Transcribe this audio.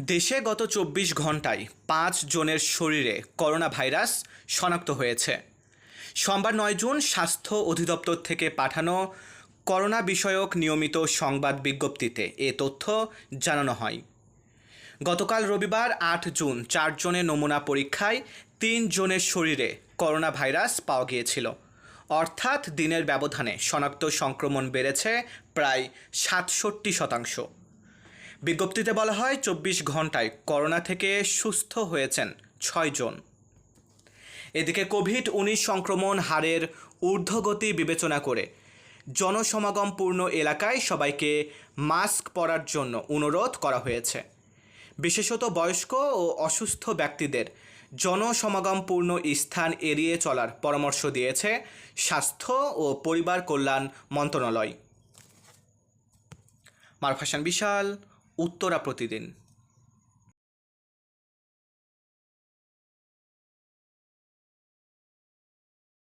দেশে গত চব্বিশ ঘন্টায় পাঁচ জনের শরীরে করোনা ভাইরাস শনাক্ত হয়েছে। সোমবার নয় জুন স্বাস্থ্য অধিদপ্তর থেকে পাঠানো করোনা বিষয়ক নিয়মিত সংবাদ বিজ্ঞপ্তিতে এ তথ্য জানানো হয়। গতকাল রবিবার আট জুন চারজনের নমুনা পরীক্ষায় তিন জনের শরীরে করোনা ভাইরাস পাওয়া গিয়েছিল। অর্থাৎ দিনের ব্যবধানে শনাক্ত সংক্রমণ বেড়েছে প্রায় সাতষট্টি শতাংশ। বিজ্ঞপ্তিতে বলা হয় চব্বিশ ঘন্টায় করোনা থেকে সুস্থ হয়েছেন ছয়জন এদিকে কোভিড উনিশ সংক্রমণ হারের ঊর্ধ্বগতি বিবেচনা করে জনসমাগমপূর্ণ এলাকায় সবাইকে মাস্ক পরার জন্য অনুরোধ করা হয়েছে। বিশেষত বয়স্ক ও অসুস্থ ব্যক্তিদের জনসমাগমপূর্ণ স্থান এড়িয়ে চলার পরামর্শ দিয়েছে স্বাস্থ্য ও পরিবার কল্যাণ মন্ত্রণালয়। মারফাসান বিশাল উত্তরা প্রতিদিন।